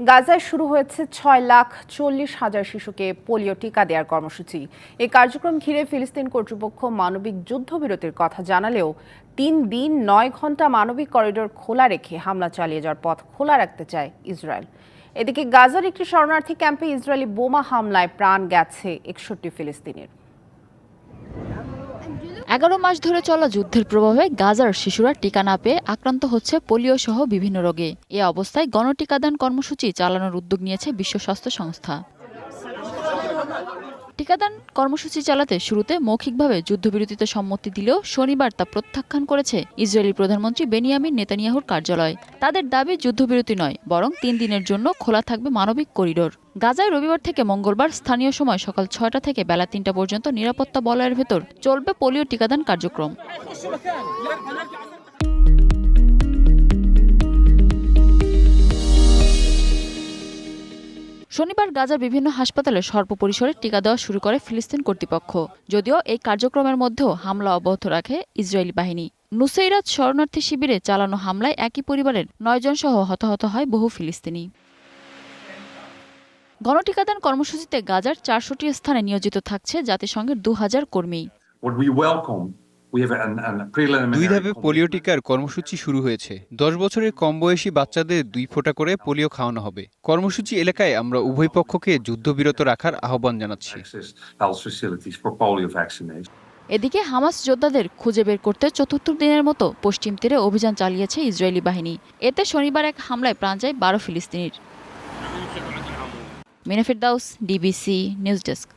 গাজায় শুরু হয়েছে ছয় লাখ চল্লিশ হাজার শিশুকে পোলিও টিকা দেওয়ার কর্মসূচি। এই কার্যক্রম ঘিরে ফিলিস্তিন কর্তৃপক্ষ মানবিক যুদ্ধবিরতির কথা জানালেও তিন দিন, নয় ঘণ্টা মানবিক করিডোর খোলা রেখে হামলা চালিয়ে যাওয়ার পথ খোলা রাখতে চায় ইসরায়েল। এদিকে গাজার একটি শরণার্থী ক্যাম্পে ইসরায়েলি বোমা হামলায় প্রাণ গেছে একষট্টি ফিলিস্তিনের। এগারো মাস ধরে চলা যুদ্ধের প্রভাবে গাজার শিশুরা টিকা না পেয়ে আক্রান্ত হচ্ছে পোলিও সহ বিভিন্ন রোগে। এ অবস্থায় গণটিকাদান কর্মসূচি চালানোর উদ্যোগ নিয়েছে বিশ্ব স্বাস্থ্য সংস্থা। টিকাদান কর্মসূচি চালাতে শুরুতে মৌখিকভাবে যুদ্ধবিরতিতে সম্মতি দিলেও শনিবার তা প্রত্যাখ্যান করেছে ইসরায়েলি প্রধানমন্ত্রী বেনিয়ামিন নেতানিয়াহুর কার্যালয়। তাদের দাবি যুদ্ধবিরতি নয়, বরং তিন দিনের জন্য খোলা থাকবে মানবিক করিডোর। গাজায় রবিবার থেকে মঙ্গলবার স্থানীয় সময় সকাল ছয়টা থেকে বেলা তিনটা পর্যন্ত নিরাপত্তা বলয়ের ভেতর চলবে পোলিও টিকাদান কার্যক্রম। শনিবার গাজার বিভিন্ন হাসপাতালে স্বল্প পরিসরে টিকা দেওয়া শুরু করে ফিলিস্তিন কর্তৃপক্ষ। যদিও এই কার্যক্রমের মধ্যেও হামলা অব্যাহত রাখে ইসরায়েলি বাহিনী। নুসৈরাত শরণার্থী শিবিরে চালানো হামলায় একই পরিবারের নয়জন সহ হতাহত হয় বহু ফিলিস্তিনি। গণটিকাদান কর্মসূচিতে গাজার চারশোটি স্থানে নিয়োজিত থাকছে জাতিসংঘের দু হাজার কর্মী দুই ধাপে পোলিও টিকার কর্মসূচি শুরু হয়েছে। দশ বছরের কম বয়সী বাচ্চাদের দুই ফোঁটা করে পোলিও খাওয়ানো হবে। কর্মসূচি এলাকায় আমরা উভয় পক্ষকে যুদ্ধবিরত রাখার আহ্বান জানাচ্ছি. এদিকে হামাস যোদ্ধাদের খুঁজে বের করতে চতুর্থ দিনের মতো পশ্চিম তীরে অভিযান চালিয়েছে ইসরায়েলি বাহিনী। এতে শনিবার এক হামলায় প্রাণ যায় বারো ফিলিস্তিনির। মিনাফির দাউস ডিবিসি নিউজ ডেস্ক।